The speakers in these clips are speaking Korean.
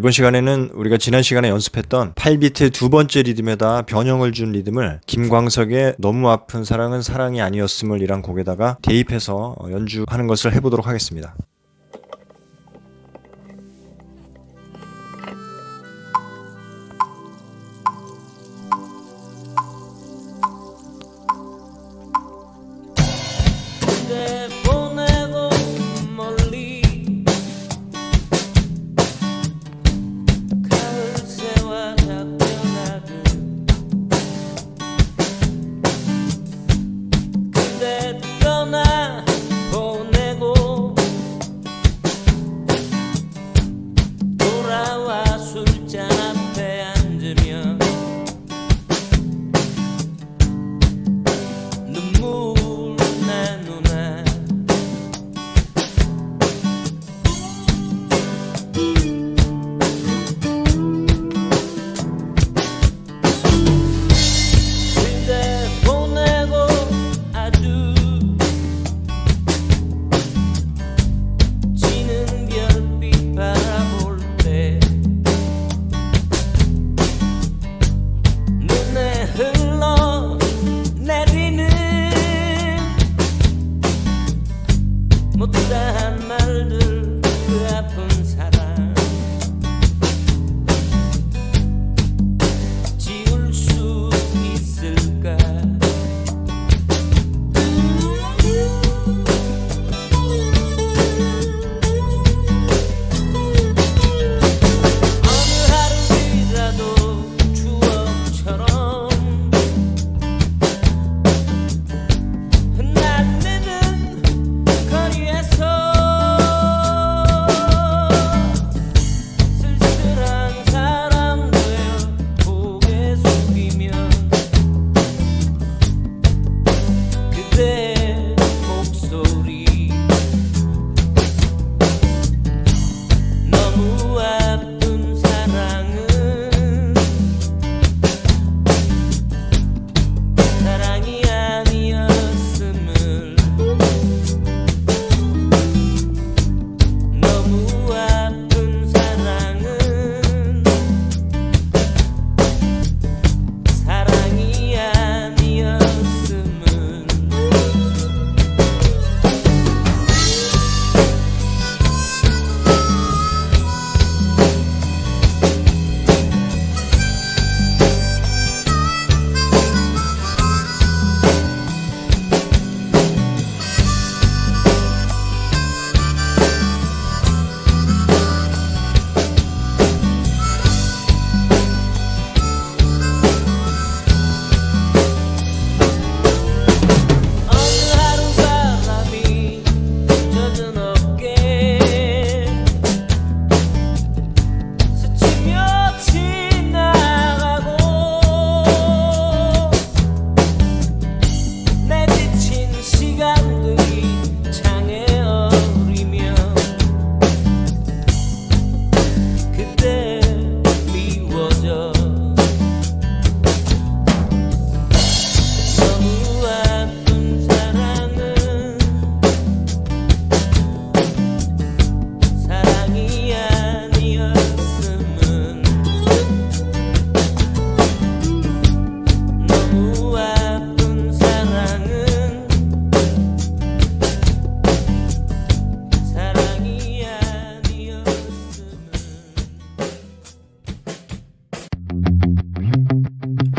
이번 시간에는 우리가 지난 시간에 연습했던 8비트 두 번째 리듬에다 변형을 준 리듬을 김광석의 너무 아픈 사랑은 사랑이 아니었음을 이란 곡에다가 대입해서 어, 연주하는 것을 해보도록 하겠습니다.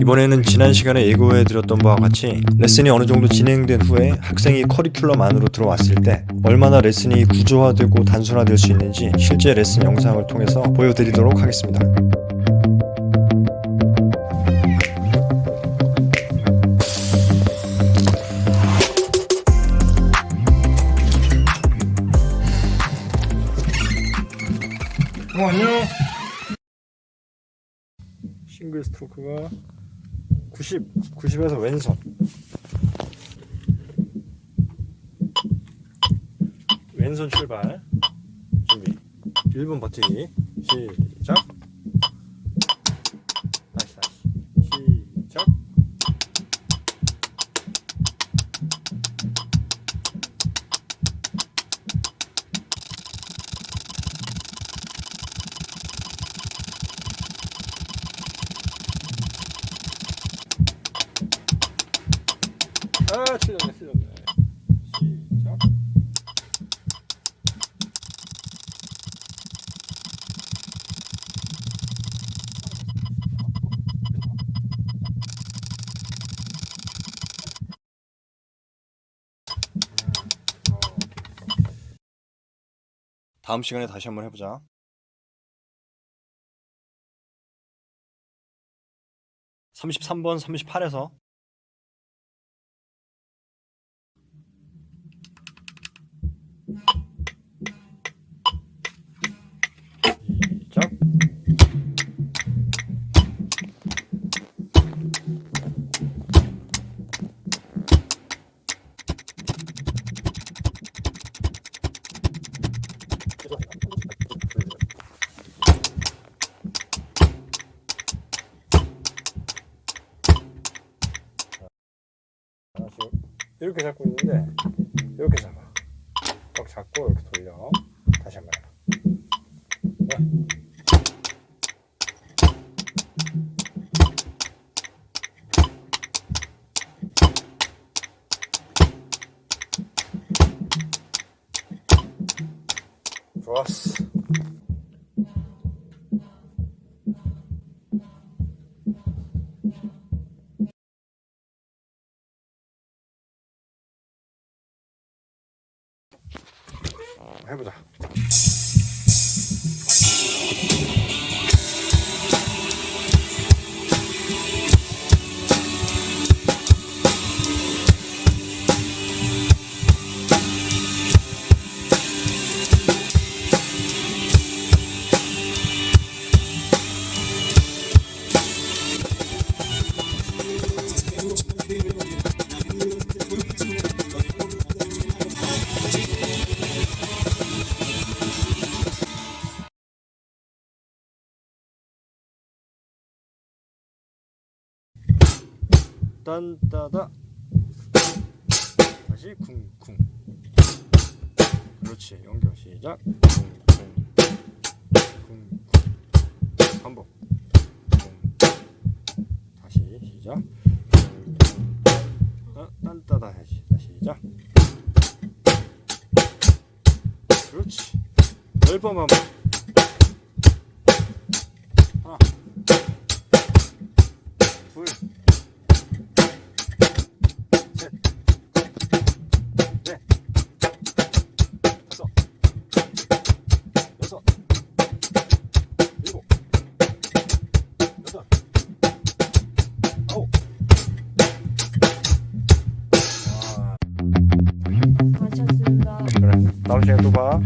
이번에는 지난 시간에 예고해 드렸던 바와 같이 레슨이 어느 정도 진행된 후에 학생이 커리큘럼 안으로 들어왔을 때 얼마나 레슨이 구조화되고 단순화될 수 있는지 실제 레슨 영상을 통해서 보여드리도록 하겠습니다. 어, 안녕. 싱글 스트로크가 90, 90에서 왼손. 왼손 출발. 준비. 1분 버티기. 시작. 아 틀렸네 시작 다음 시간에 다시 한번 해보자. 삼십삼 번 삼십팔 에서 이렇게 잡고 있는데 이렇게 잡아. 꽉 잡고 이렇게 돌려. 다시 한번 해봐. 네. 좋았어 해보자 딴따다. 다시 쿵쿵. 그렇지. 연결. 시작. 쿵쿵. 쿵쿵. 반복 쿵 다시 시작. 어, 딴따다 다시 시작. 그렇지. 열 번만 하 와,